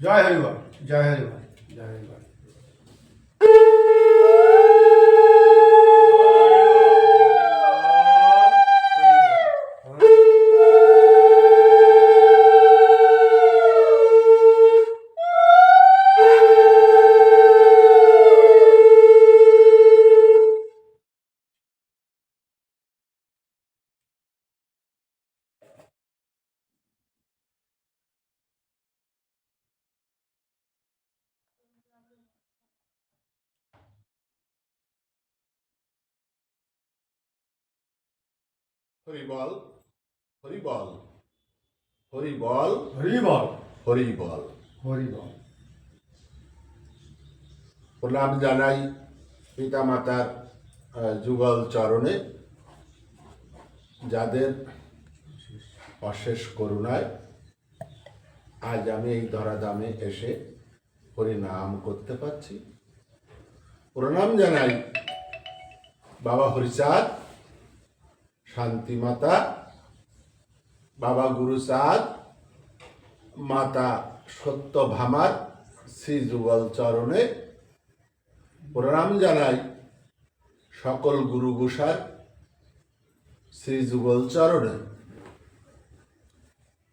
জয় হরিবল জয় হরিবল জয় হরিবল হরিবল হরিবল হরিবল হরিবল। হরিবল। হরিবল। প্রণাম জানাই পিতা মাতার যুগল চরণে যাদের অশেষ করুণায় আজ আমি এই ধরাধামে এসে হরিনাম করতে পারছি। প্রণাম জানাই বাবা হরিচাঁদ শান্তি মাতা, বাবা গুরুচাঁদ মাতা সত্য ভামার শ্রী যুগল চরণে প্রণাম জানাই সকল গুরু গোসার শ্রী যুগল চরণে।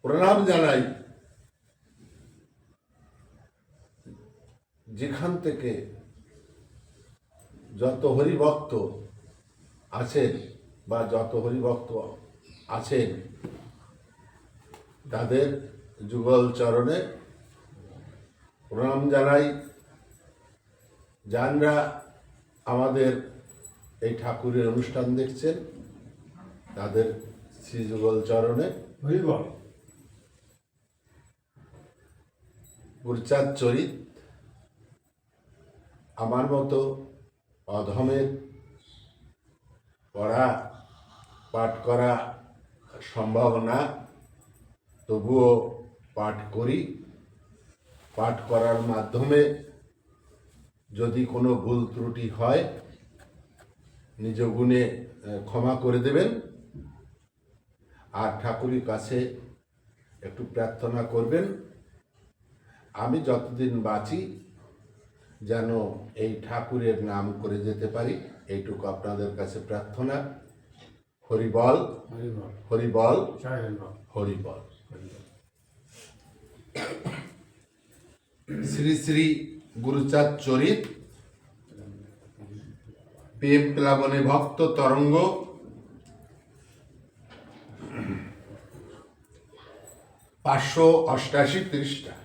প্রণাম জানাই যেখান থেকে যত হরিভক্ত আছেন বা যত হরিভক্ত আছেন তাদের যুগল চরণে প্রণাম জানাই। যানরা আমাদের এই ঠাকুরের অনুষ্ঠান দেখছেন তাদের শ্রীযুগল চরণে হরিবল। গুরচাঁদ চরিত আমার মতো অধমের পড়া পাঠ করা সম্ভব না, তবুও পাঠ করি। পাঠ করার মাধ্যমে যদি কোনো ভুল ত্রুটি হয়, নিজ গুণে ক্ষমা করে দেবেন। আর ঠাকুরের কাছে একটু প্রার্থনা করবেন, আমি যতদিন বাঁচি, যেন এই ঠাকুরের নাম করে যেতে পারি, এইটুকু আপনাদের কাছে প্রার্থনা। হরিবল হরিবল হরিবল শ্রী শ্রী গুরুচাঁদ চরিত প্রেম প্লাবনে ভক্ত তরঙ্গ। পাঁচশো অষ্টাশি পৃষ্ঠা।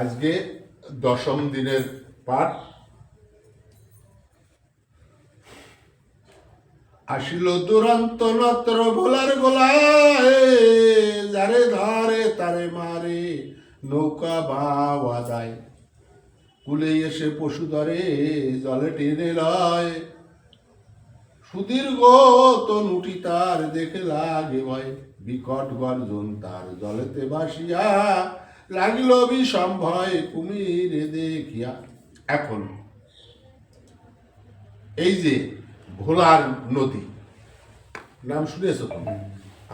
আজকে দশম দিনের পাঠ। আসিল দুরন্ত নত্র ভোলার গোলায়, যারে ধরে তারে মারে নৌকা বাওয়া যায়। কুলে এসে পশু ধরে, জলে টেনে লয়। সুদীর্ঘ তনুটি তার দেখে লাগে ভয়। বিকট গর্জন তার জলেতে বাসিয়া লাগিল বিষম ভয় কুমিরে দেখিয়া। এখন এই যে ভোলার নদী। নাম শুনেছ তো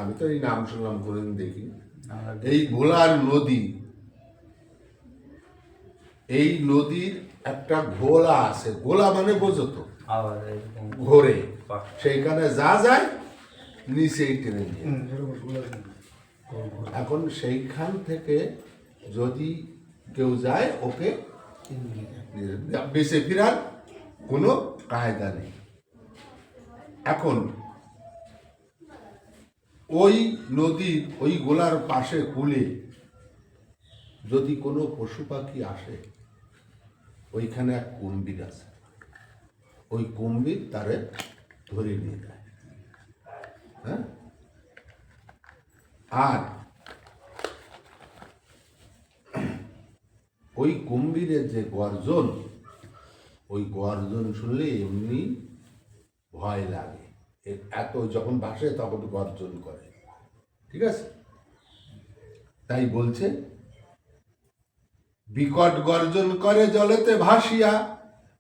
আমি তো এই নাম শুনলাম কোনদিন দেখি। এই ভোলার নদী এই নদীর একটা ঘোলা আছে। গোলা মানে বোঝো তো? ঘোরে। সেইখানে যা যায় নিচেই টেনে নিয়ে। এখন সেইখান থেকে যদি কেউ যায় ওকে। বেঁচে ফেরার কোনো কায়দা নেই। এখন ওই নদীর ওই গোলার পাশে কুলে যদি কোনো পশু পাখি আসে, ওইখানে এক কুম্ভীর আছে। ওই কুম্ভীর তারে ধরে নিয়ে যায়। হ্যাঁ? আর ওই কুম্ভীরের যে গর্জন, ওই গর্জন শুনলে এমনি ভয় লাগে। এত যখন ভাসে তখন গর্জন করে। ঠিক আছে? তাই বলছে, বিকট গর্জন করে জলেতে ভাসিয়া,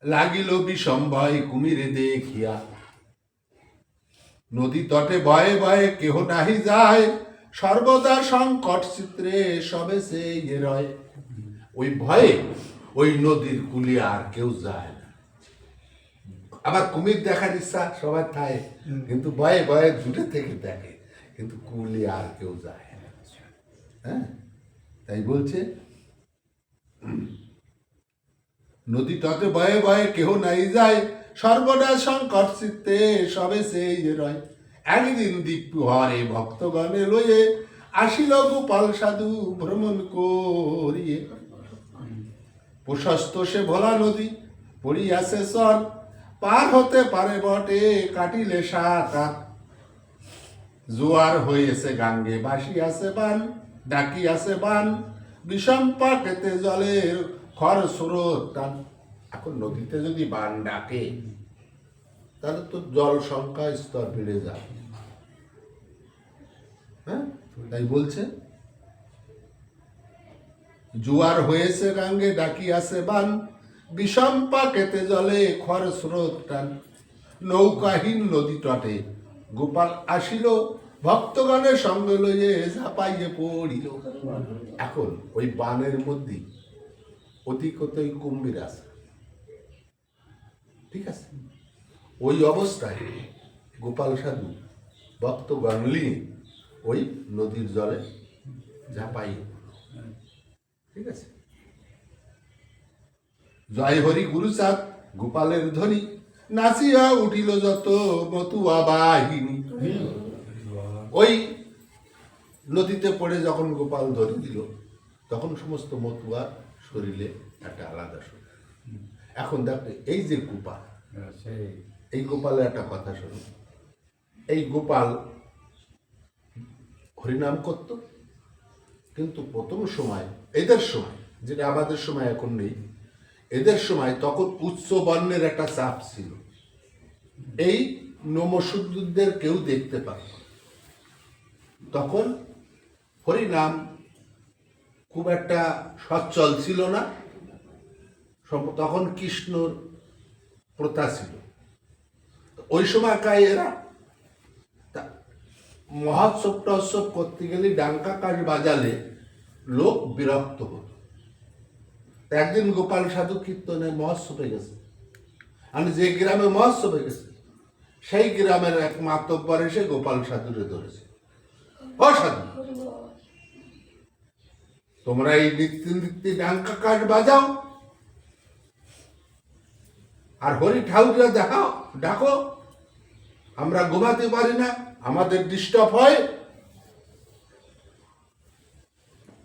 লাগিল বিষম ভয় কুমিরে দেখিয়া। নদী তটে ভয়ে ভয়ে কেহ নাহি যায়, সর্বদা সংকট চিত্রে সবে সে রয়। ওই ভয়ে ওই নদীর কুলে আর কেউ যায় আবার কুমির দেখার ইচ্ছা সবার থাকে। কিন্তু ভয়ে ভয়ে দূরে থেকে দেখে। কিন্তু কুলে আর কেউ যায় না। হ্যাঁ? তাই বলছে নদী তটে ভয়ে ভয়ে কেহ নাই যায়। সর্বদা সংকট চিত্তে সবে সেই রয়। একদিন দীপ্তু হরে ভক্তগণে লয়ে আসিল গোপাল সাধু ভ্রমণ করিয়ে। প্রশস্ত সে ভোলা নদী পড়িয়াছে সন পার হতে পারে বটে, কাটিলে সাঁতার জোয়ার হয়েছে গাঙ্গে বাসিয়াছে বান ডাকিয়াছে বান বিষম পাকেতে জলের খর স্রোত। এখন নদীতে যদি বান ডাকে, তাহলে তো জল সংখ্যা স্তর বেড়ে যায়। হ্যাঁ? তাই বলছে? জোয়ার হয়েছে গাঙ্গে, ডাকি আছে বান বিষম পাকেতে জলে খর স্রোত টান। নৌকাহীন নদী তটে। গোপাল আসিল, ভক্তগণের সঙ্গে লইয়ে ঝাপাইয়ে পড়িল। এখন ওই বানের মধ্যে অতিকতই কুম্ভীর আছে। ঠিক আছে? ওই অবস্থায় গোপাল সাধু ভক্তগণ নিয়ে ওই নদীর জলে ঝাঁপাই ঠিক আছে? জয় হরি গুরুচাঁদ গোপালের ধ্বনি। নাচিয়া উঠিল যত মতুয়া বাহিনী। ওই নদীতে পড়ে যখন গোপাল ধরে দিল, তখন সমস্ত মতুয়া শরীরে একটা আলাদা শরীর এখন দেখো, এই যে গোপাল, এই গোপালের একটা কথা শোনো। এই গোপাল হরিনাম করত, কিন্তু প্রথম সময়, এদের সময়, যেটা আমাদের সময় এখন নেই এদের সময় তখন উচ্চ বর্ণের একটা চাপ ছিল। এই নমশুদ্ধদের কেউ দেখতে না। তখন হরিনাম খুব একটা সচ্ছল ছিল না। তখন কৃষ্ণর প্রথা ছিল। ওই সময় সময়কার এরা মহোৎসব টৎসব করতে গেলে ডাঙ্কা কাজ বাজালে লোক বিরক্ত হতো। একদিন গোপাল সাধু কীর্তনে মহোৎসবে গেছে। আমি যে গ্রামে মহোৎসবে গেছে, সেই গ্রামের এক মাতব্বর এসে গোপাল সাধুরে ধরেছে। ও সাধু, তোমরা এই নিত্য নিত্য ডাঙ্কা কাঠ বাজাও। আর হরি ঠাকুররা দেখাও ডাকো, আমরা ঘুমাতে পারি না, আমাদের ডিস্টার্ব হয়।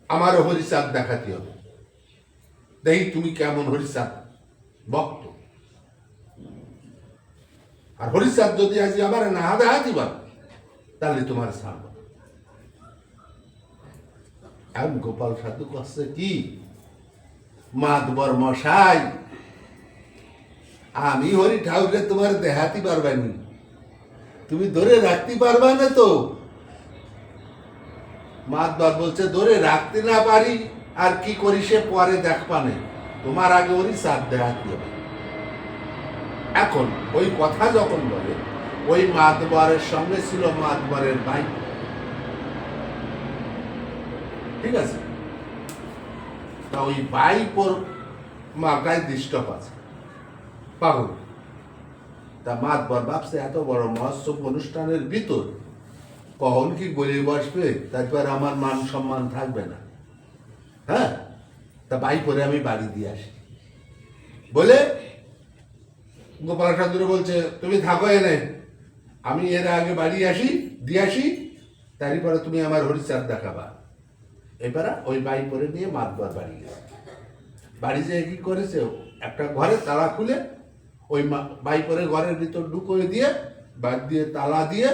আমার হরিচাঁদ দেখাতে হবে। দেখি তুমি কেমন হরিচাঁদ ভক্ত আর হরিচাঁদ যদি আজ আবার না দেখাতে পারো তাহলে তোমার ছাড়ব এখন গোপাল সাধু করছে কি? মাতবর মশাই, আমি হরি ঠাকুরকে তোমার দেখাতে পারবানি। তুমি ধরে রাখতে পারবা না তো? মাতবার বলছে, ধরে রাখতে না পারি। আর কি করি সে পরে দেখবানে তোমার আগে ওরই সাথ দেখাতে হবে। এখন ওই কথা যখন বলে, ওই মাতবরের সঙ্গে ছিল মাতবরের ভাই। ঠিক আছে? তা ওই বাইপোর মাথায় ডিস্টার্ব আছে। পাগল। তা মাতবর ভাবছে, এত বড় মহোৎসব অনুষ্ঠানের ভিতর কখন কি গলে বসবে? তারপর আমার মান সম্মান থাকবে না। হ্যাঁ? তা বাই করে আমি বাড়ি দিয়ে আসি। বলে গোপাল ঠাকুর বলছে, তুমি থাকো এনে আমি এর আগে বাড়ি আসি, দিয়ে আসি, তারপরে তুমি আমার হরিচাঁদ দেখাবা। এবারে ওই বাই করে নিয়ে মাতবার বাড়ি গেছে বাড়ি যেয়ে কি করেছে? একটা ঘরে তালা খুলে ওই বাই করে ঘরের ভিতর ঢুকোয় দিয়ে, বাদ দিয়ে তালা দিয়ে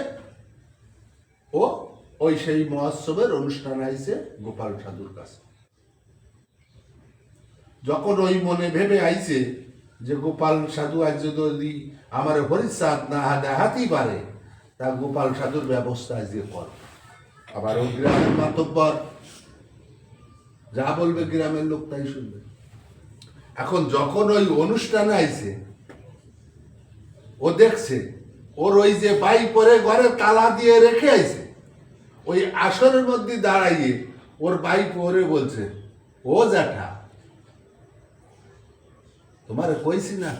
ও ওই সেই মহোৎসবের অনুষ্ঠান আইছে গোপাল সাধুর কাছে। যখন ওই মনে ভেবে আইছে যে গোপাল সাধু আজ যদি আমার হরিচাঁদ না দেখাতেই পারে, তা গোপাল সাধুর ব্যবস্থা আজকে কর। আবার ওই গ্রামের মাতব্বর যা বলবে গ্রামের লোক তাই শুনবে। এখন যখন ওই অনুষ্ঠানে আইছে, ও দেখছে, ওর ওই যে বাই পরে ঘরে তালা দিয়ে রেখে আইছে, ওই আসরের মধ্যে দাঁড়াইয়ে ওর বাইক পরে বলছে, ও জ্যাঠা তোমার কইছি না?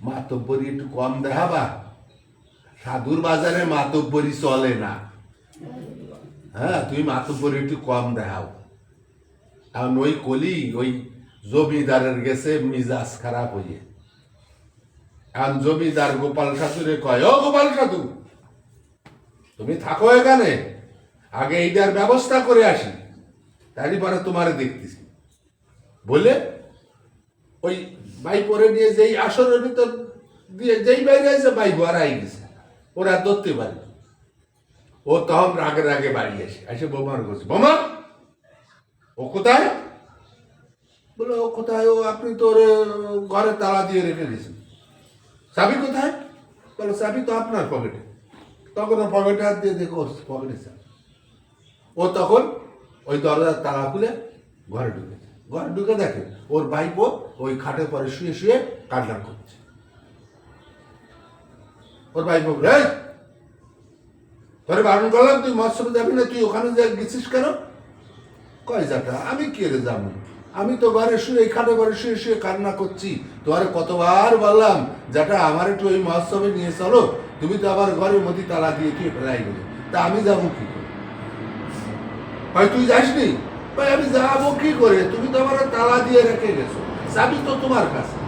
মাতব্বরি একটু কম দেখাবা। সাধুর বাজারে মাতব্বরি চলে না। হ্যাঁ তুমি মাতব্বরি একটু কম দেখাও। এখন ওই কলি, ওই জমিদারের গেছে মিজাজ খারাপ হইয়ে। কারণ জমিদার গোপাল সাধুরে কয়, ও গোপাল সাধু, তুমি থাকো এখানে। আগে এইটার ব্যবস্থা করে আসি। তারই পরে তোমারে দেখতেছি। বলে ওই বাই পরে নিয়ে যেই আসরের ভিতর দিয়ে যেই বাইরে আছে বাই হারাই গেছে। ওরা ধরতে পারে। ও তখন রাগে রাগে বাড়ি আসে। এসে বোমার করছে বোমা, ও কোথায়? বলে, ও কোথায়? ও, আপনি তো ওর, ঘরে তালা দিয়ে রেখে দিয়েছেন। চাবি কোথায়? বলো, চাবি তো আপনার পকেটে। তখন ও পকেটে হাত দিয়ে দেখো পকেটে চাবি। ও তখন ওই দরজার তালা খুলে ঘরে ঢুকেছে। ঘরে ঢুকে দেখে, ওর বাইপো ওই খাটের পরে শুয়ে শুয়ে কান্না করছে। ওর বাইপো রে তোরে বারণ করলাম, তুই মৎস্য যাবি না, তুই ওখানে যা গেছিস কেন? কয় যাটা আমি কে রে যাব আমি তো ঘরে শুয়ে, এই খাটে ঘরে শুয়ে শুয়ে কান্না করছি। তোমার কতবার বললাম যেটা আমার একটু ওই মহোৎসবে নিয়ে চলো, তুমি তো আবার ঘরের মধ্যে তালা দিয়ে কি ফেলাই গেলে। তা আমি যাব কি করে? ভাই তুই যাসনি? ভাই আমি যাব কি করে? তুমি তো আমার তালা দিয়ে রেখে গেছো। চাবি তো তোমার কাছে।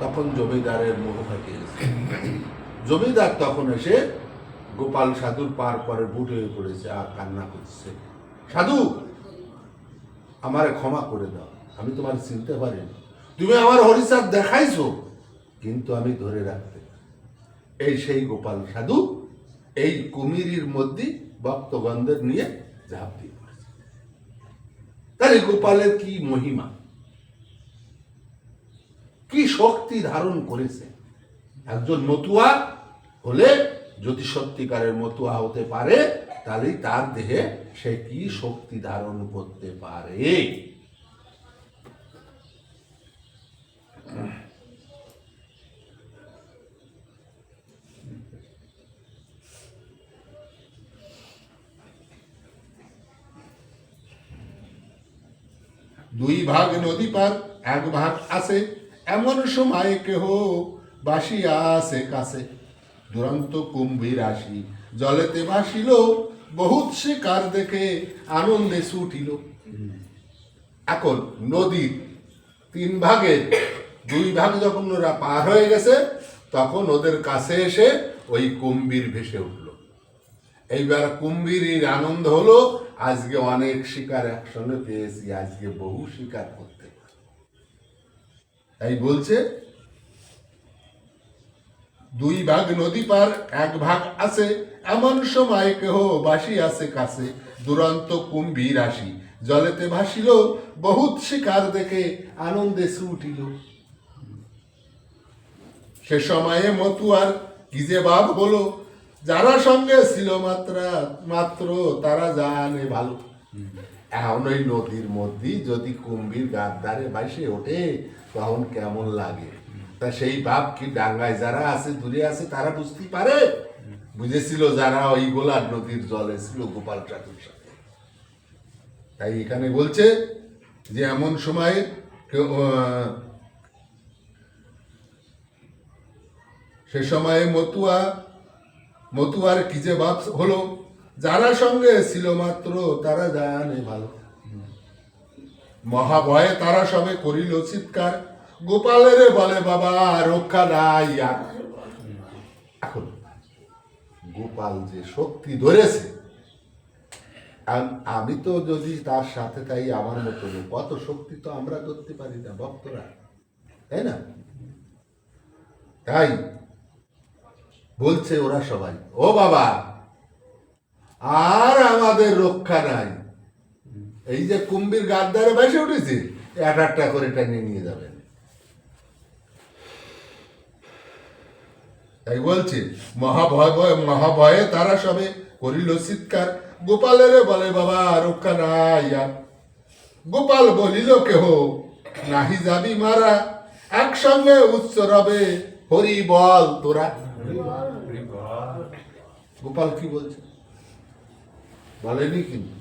তখন জমিদারের ফাটিয়ে গেছে। জমিদার তখন এসে গোপাল সাধুর পার পরে বুটে হয়ে পড়েছে আর কান্না করছে। সাধু, আমারে ক্ষমা করে দাও। আমি তোমার চিনতে পারিনি তুমি আমার হরিচাঁদ দেখাইছো, কিন্তু আমি ধরে রাখতে এই সেই গোপাল সাধু এই কুমিরির মধ্যে ভক্তগন্ধের নিয়ে ঝাঁপ দিয়ে পড়েছে। তাহলে গোপালের কি মহিমা? কি শক্তি ধারণ করেছে? একজন মতুয়া হলে যদি সত্যিকারের মতুয়া হতে পারে তাহলেই তার দেহে সে কি শক্তি ধারণ করতে পারে? দুই ভাগ নদী পার, এক ভাগ আছে। এমন সময় কেহ বাসিয়া আসে কাছে। দুরন্ত কুম্ভীর আসি, জলেতে ভাসিল, বহুত শিকার দেখে আনন্দে ছুটিল। এখন নদীর তিন ভাগে, দুই ভাগ যখন ওরা পার হয়ে গেছে, তখন ওদের কাছে এসে ওই কুম্ভীর ভেসে উঠল। এইবার কুম্ভীরের আনন্দ হলো, আজকে অনেক শিকার একসঙ্গে পেয়েছি, আজকে বহু শিকার করতে। তাই বলছে, দুই ভাগ নদী পার এক ভাগ আছে, এমন সময় কেহ বাসি আছে কাছে, দুরন্ত কুম্ভীর আসি জলেতে ভাসিল, বহুত শিকার দেখে আনন্দে ছুটিল। সে সময়ে মতুয়ার কি যে ভাব হলো, যারা সঙ্গে ছিল মাত্রা মাত্র তারা জানে ভালো। এখন ওই নদীর মধ্যে যদি কুম্ভীর গাদ্দারে বাইসে ওঠে, তখন কেমন লাগে? তা সেই ভাব কি ডাঙ্গায় যারা আছে, দূরে আছে, তারা বুঝতে পারে? বুঝেছিল যারা ওই গোলার নদীর জলে ছিল গোপাল চাতুর সাথে। তাই এখানে বলছে যে এমন সময় সে সময়ে মতুয়া, মতুয়ার কি যে বাপ হলো? যারা সঙ্গে ছিল মাত্র, তারা জানে ভালো। মহাভয়ে তারা সবে করিল চিৎকার। গোপালের বলে, বাবা রক্ষা নাই এখন, গোপাল যে শক্তি ধরেছে, আমি তো যদি তার সাথে তাই আমার মতো কত শক্তি তো আমরা ধরতে পারি না, ভক্তরা। তাই না? তাই বলছে ওরা সবাই, ও বাবা আর আমাদের রক্ষা নাই। এই যে কুম্ভীর গাদ্দারে বেসে উঠেছে এক একটা করে টেনে নিয়ে যাবেন। তাই বলছে মহাভয় ভয় মহাভয়ে তারা সবে করিল চিৎকার। গোপালের বলে বাবা রক্ষা নাই গোপাল বলিল কেহ নাহি যাবি মারা। একসঙ্গে উচ্চ রবে হরি বল তোরা গোপাল কি বলছে? বলেনি কিন্তু।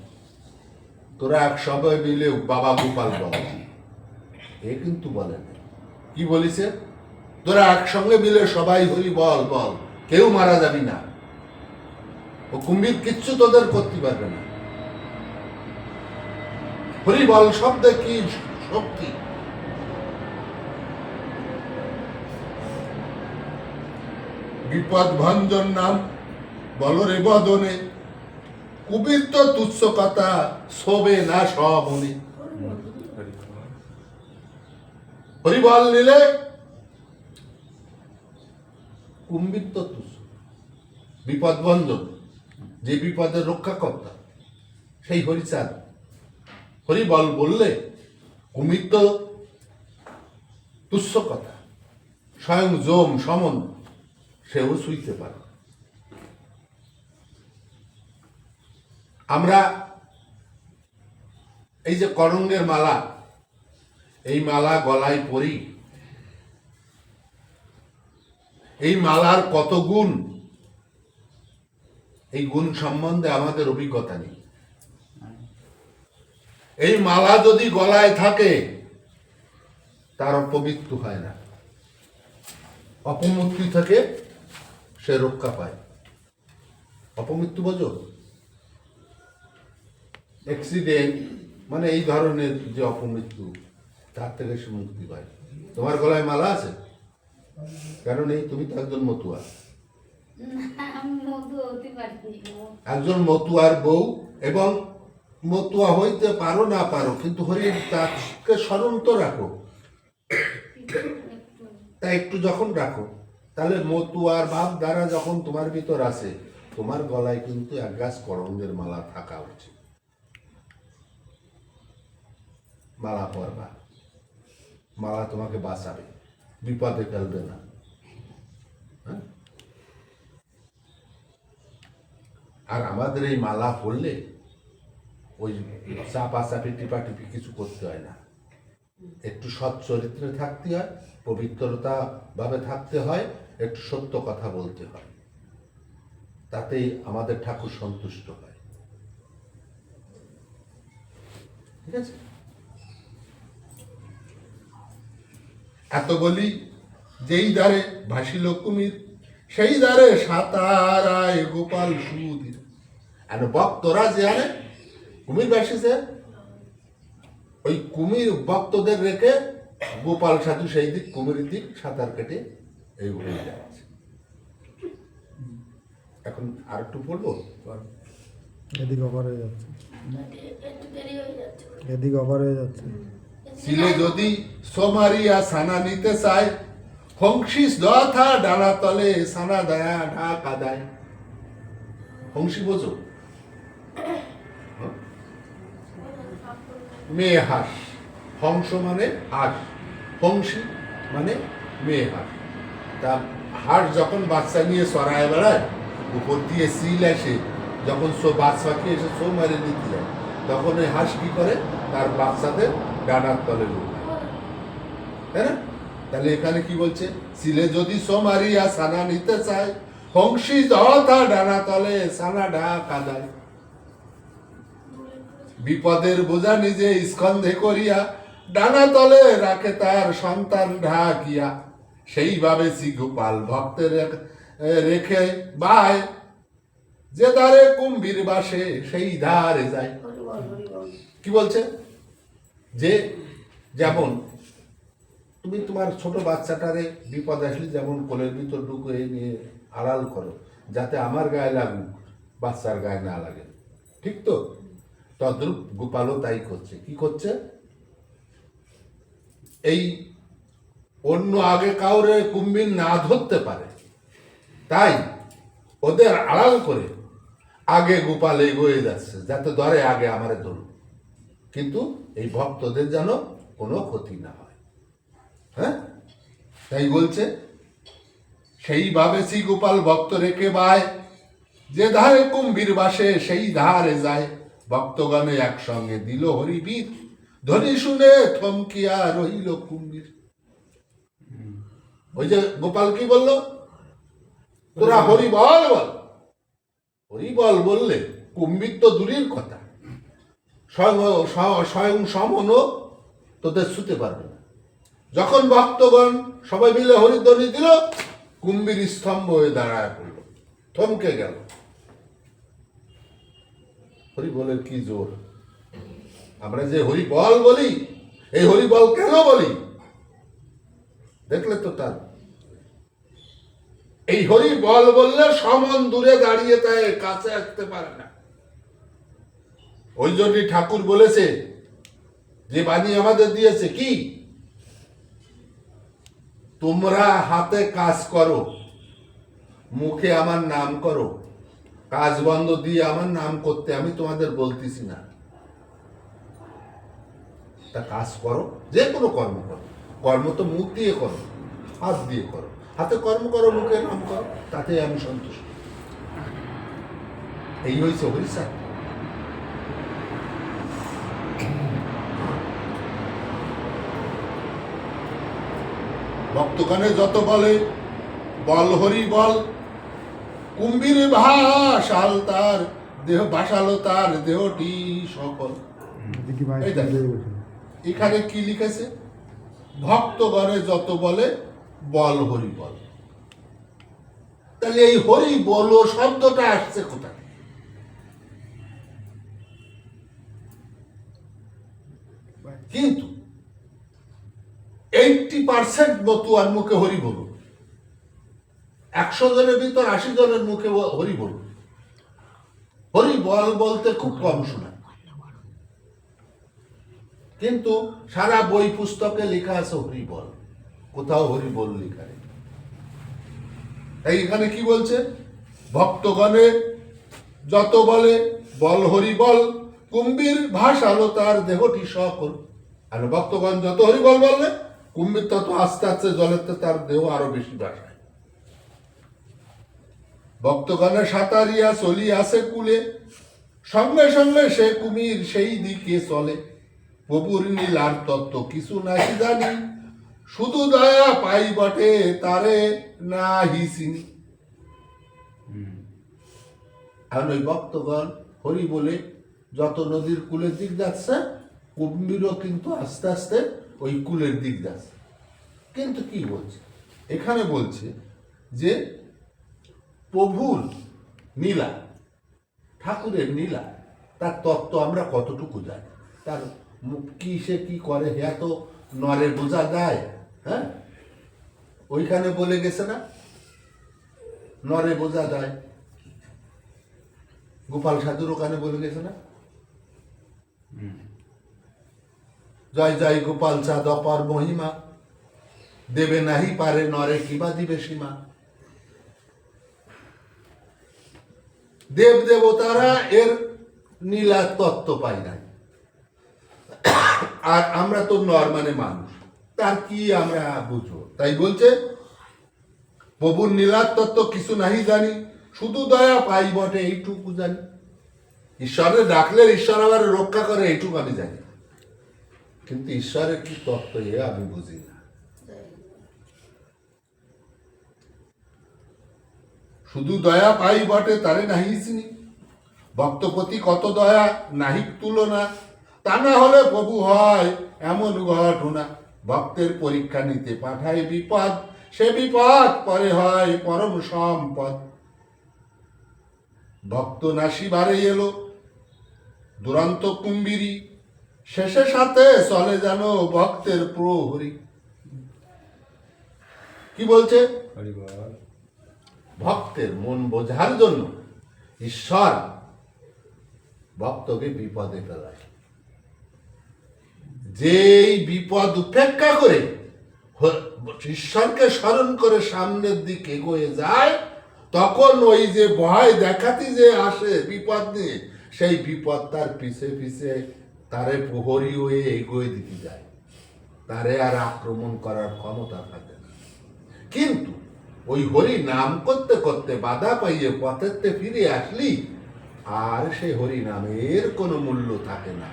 তোরা এক সবাই মিলে বাবা গোপাল বল। এ কিন্তু বলেন কি বলিছে? তোরা একসঙ্গে মিলে সবাই হরি বল বল। কেউ মারা যাবি না। ও কুম্ভীর কিচ্ছু তোদের করতে পারবে না। হরি বল শব্দে কি শক্তি? বিপদ ভঞ্জন নাম, বলরে বদনে কুবির তুচ্ছ কথা শোবে না সবনে হরিবল নিলে কুম্ভীর তো তুচ্ছ। বিপদ ভঞ্জন যে বিপদের রক্ষা কর্তা সেই হরিচাঁদ। হরিবল বললে কুমির তো তুচ্ছ কথা, স্বয়ং জম সমন, সেও শুইতে পারে। আমরা এই যে করঙ্গের মালা, এই মালা গলায় পরি। এই মালার কত গুণ? এই গুণ সম্বন্ধে আমাদের অভিজ্ঞতা নেই। এই মালা যদি গলায় থাকে, তার অপমৃত্যু হয় না। অপমৃত্যু থেকে সে রক্ষা পায়। অপমৃত্যু বোঝো? অ্যাক্সিডেন্ট মানে এই ধরনের যে অপমৃত্যু তার থেকে সে মুক্তি পায়। তোমার গলায় মালা আছে? কারণ এই তুমি তো একজন মতুয়া। একজন মতুয়ার বউ এবং মতুয়া হইতে পারো না পারো কিন্তু হরির তাকে স্মরণ তো রাখো। তা একটু যখন রাখো তাহলে মতুয়ার ভাব দ্বারা যখন তোমার ভিতর আছে তোমার গলায় কিন্তু এক গাছ করঙ্গের মালা থাকা উচিত। মালা পরবা মালা তোমাকে বাঁচাবে। বিপদে ফেলবে না। হ্যাঁ? আর আমাদের এই মালা পড়লে ওই চাপা চাপি টিপা টিপি কিছু করতে হয় না। একটু সৎ চরিত্রে থাকতে হয় পবিত্রতা ভাবে থাকতে হয়, একটু সত্য কথা বলতে হয়। তাতেই আমাদের ঠাকুর সন্তুষ্ট হয়। ঠিক আছে? এত বলি যেই দ্বারে ভাসিল কুমির সেই দ্বারে সাতারায় গোপাল সুধীর। আর ভক্তরা যে আরে কুমির ভাসিছে ওই কুমির ভক্তদের রেখে গোপাল সাধু সেই দিক কুমিরের দিক সাঁতার কেটে এই ঘুরে যাচ্ছে। এখন আর একটু পড়ব এদিক অফার হয়ে যাচ্ছে। এদিক অফার হয়ে যাচ্ছে। ছিলে যদি সোমারিয়া সানা নিতে চায়, হংসিস যথা ডানা তলে সানা দয়া ঢাকা দেয়। হংসি বোঝো? মেয়ে হাঁস। হংস মানে হাঁস। হংসি মানে মেয়ে হাঁস। তা হাঁস যখন বাচ্চা নিয়ে সরায় বেড়ায়, উপর দিয়ে সিল আসে। যখন সো বাচ্চা পাখি এসে সো মারে নিতে যায়, তখন ওই হাঁস কি করে? তার বাচ্চাদের ডানার তলে লুকায় তাই না? তাহলে এখানে কি বলছে? সিলে যদি সো মারিয়া সানা নিতে চায় হংসি যথা ডানা তলে সানা ঢাকা দেয় বিপদের বোঝা নিজে স্কন্ধে করিয়া ডানা তলে রাখে তার সন্তান ঢাকিয়া। সেইভাবে শ্রী গোপাল ভক্তের রেখ- বায়। যে দ্বারে কুম্ভীর বাসে সেই ধারে যায়। কি বলছে? যে যেমন তুমি তোমার ছোট বাচ্চাটারে বিপদ আসলে যেমন কোলের ভিতর ঢুকে নিয়ে আড়াল করো, যাতে আমার গায়ে লাগুক, বাচ্চার গায়ে না লাগে। ঠিক তো? তদ্রুপ গোপালও তাই করছে। কি করছে? এই অন্য আগে কাউরে কুম্ভীর না ধরতে পারে। তাই ওদের আড়াল করে আগে গোপাল এগোয়ে যাচ্ছে, যাতে ধরে আগে আমারে ধরুন কিন্তু এই ভক্তদের যেন কোনো ক্ষতি না হয়। হ্যাঁ? তাই বলছে সেইভাবে শ্রী গোপাল ভক্ত রেখে বায়, যে ধারে কুম্ভীর বাসে সেই ধারে যায়। ভক্তগণে একসঙ্গে দিল হরিবীর, ধ্বনি শুনে থমকিয়া রহিল কুম্ভীর। ওই যে গোপাল কি বলল? তোরা হরি বল বল। হরিবল বললে কুম্ভীর তো দূরের কথা। স্বয়ং, স্ব- স্বয়ং সমনও তোদের ছুতে পারবে না। যখন ভক্তগণ সবাই মিলে হরিধ্বনি দিল, কুম্ভীর স্তম্ভ হয়ে দাঁড়ায় পড়ল। থমকে গেল। হরি বলের কি জোর? আমরা যে হরি বল বলি এই হরি বল কেন বলি? দেখলে তো তার। এই হরি বল বললে সমন দূরে দাঁড়িয়ে তাই কাছে আসতে পারে না। ওই জন্যই ঠাকুর বলেছে যে বাণী আমাদের দিয়েছে, কি? তোমরা হাতে কাজ করো, মুখে আমার নাম করো, কাজ বন্ধ দিয়ে আমার নাম করতে আমি তোমাদের বলতেছি না। তা কাজ করো, যে কোনো কর্ম করো। কর্ম তো মুখ দিয়ে করো, হাত দিয়ে করো। হাতে কর্ম করো, মুখে নাম করো তাতে আমি সন্তুষ্ট। এই হয়েছে হরিষা ভক্তগণে যত বলে বল হরি বল। কুম্ভীর ভাসাল তার দেহ বাসালো তার দেহটি সকল। এখানে কি লিখেছে? ভক্তগণে যত বলে বল হরি বল। তাহলে এই হরি বল শব্দটা আসছে কোথায়? কিন্তু পার্সেন্ট মুখে হরি বলুন। একশো জনের ভিতর আশি জনের মুখে হরি হরি বল বলতে খুব কম শোনায় কিন্তু সারা বই পুস্তকে লেখা আছে হরি বল। কোথাও হরি বল লেখা তাই এখানে কি বলছে? ভক্তগণে যত বলে বল হরি বল, কুম্ভীর ভাসালো তার দেহটি সকল। আর ভক্তগণ যত হরি বল বললে কুম্ভীর তত আস্তে আস্তে জলেতে তার দেহ আরও বেশি ভাসায় ভক্তগণে সাঁতারিয়া চলিয়াছে কুলে, সঙ্গে সঙ্গে সে কুমির সেই দিকে চলে। প্রভুর নীলার তত্ত্ব কিছু নাহি জানি, শুধু দয়া পাই বটে, তারে না হিসিনি এখন ওই ভক্তগণ হরি বলে, যত নদীর কূলের দিক যাচ্ছে, কুম্ভীরও কিন্তু আস্তে আস্তে ওই কুলের যাচ্ছে কিন্তু কি বলছে? এখানে বলছে যে প্রভুর নীলা, ঠাকুরের নীলা, তার তত্ত্ব আমরা কতটুকু জানি? তার কি সে কি করে? হ্যাঁ তো নরে বোঝা যায় হ্যাঁ? ওইখানে বলে গেছে না? নরে বোঝা যায়। গোপাল সাধুর ওখানে বলে গেছে না? জয় জয় গোপাল চাঁদ, অপার মহিমা। দেবে নাহি পারে, নরে কিবা দিবে সীমা। দেব দেবতারা এর নীলা তত্ত্ব পাই নাই। আর আমরা তো নর মানে মানুষ, তার কি আমরা বুঝব? তাই বলছে, প্রভুর নীলার তত্ত্ব কিছু নাহি জানি, শুধু দয়া পাই বটে, এইটুকু জানি। ঈশ্বরের ডাকলে ঈশ্বর আবার রক্ষা করে, এইটুকু আমি জানি। কিন্তু ঈশ্বরের কি তত্ত্ব এ আমি বুঝি না। শুধু দয়া পাই বটে, তারে নাহি চিনি। ভক্তপতি কত দয়া নাহিক তুলনা। তা না হলে প্রভু হয় এমন ঘটনা। ভক্তের পরীক্ষা নিতে পাঠায় বিপদ, সে বিপদ পরে হয় পরম সম্পদ। ভক্ত নাসি বারে এলো, দুরন্ত কুম্বিরি শেষে সাথে চলে যেন ভক্তের প্রহরী। কি বলছে? ভক্তের মন বোঝার জন্য ঈশ্বর ভক্তকে বিপদে ফেলায়। যেই বিপদ উপেক্ষা করে ঈশ্বরকে স্মরণ করে সামনের দিকে এগোয়ে যায় তখন ওই যে ভয় দেখাতে যে আসে বিপদ নিয়ে সেই বিপদ তার পিছে পিছে তারে প্রহরী হয়ে এগোয় দিতে যায়। তারে আর আক্রমণ করার ক্ষমতা থাকে না। কিন্তু ওই হরি নাম করতে করতে বাধা পাইয়ে পথেতে ফিরে আসলি, আর সে হরি নামের কোনো মূল্য থাকে না।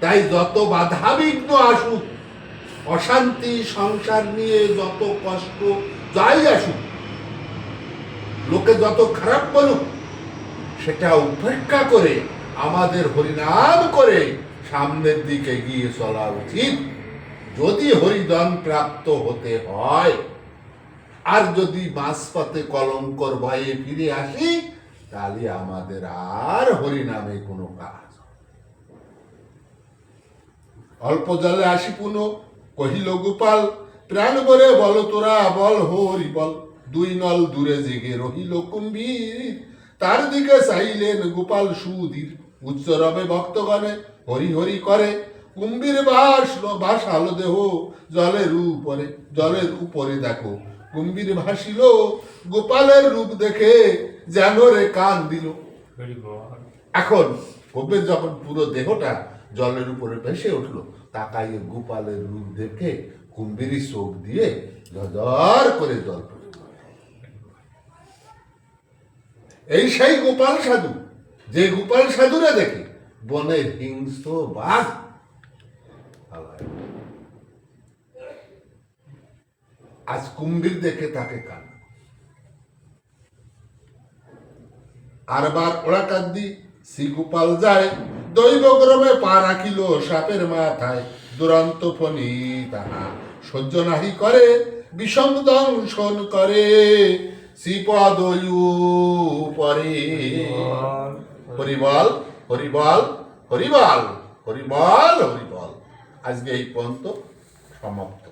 তাই যত বাধা বিঘ্ন আসুক, অশান্তি, সংসার নিয়ে যত কষ্ট যাই আসুক, লোকে যত খারাপ বলুক সেটা উপেক্ষা করে আমাদের হরিনাম করে সামনের দিকে এগিয়ে চলা উচিত। যদি হরিদন প্রাপ্ত হতে হয়, আর যদি মাঝপথে কলঙ্কর ভয়ে ফিরে আসি, তাহলে আমাদের আর হরিনামে কোনো কাজ অল্প জলে আসি পুনো, কহিল, গোপাল, প্রাণ ভরে বল তোরা, বল হরি, বল। দুই নল দূরে জেগে রহিল কুম্ভীর। তার দিকে চাইলেন গোপাল সুধীর। উচ্চ রবে ভক্তগণে হরি হরি করে। কুম্ভীর বাস ভাসাল দেহ জলের উপরে জলের উপরে দেখো। কুম্ভীর ভাসিল গোপালের রূপ দেখে যেন রে কান দিল। এখন কবির যখন পুরো দেহটা জলের উপরে ভেসে উঠল তাকাইয়ে গোপালের রূপ দেখে কুম্ভীরি চোখ দিয়ে ধর করে জল পড়ে। এই সেই গোপাল সাধু যে গোপাল সাধুরা দেখে, বনের হিংস্র বাঘ আজ কুম্ভীর দেখে তাকে কান্না আরবার ওরা কান্দি শ্রী গোপাল যায়, দৈবক্রমে পা রাখিল সাপের মাথায়। দুরন্ত ফণি তাহা সহ্য নাহি করে, বিষম দংশন করে। শ্রীপদ পরে হরিবল হরিবল হরিবল হরিবল হরিবল। আজকে এই পর্যন্ত সমাপ্ত।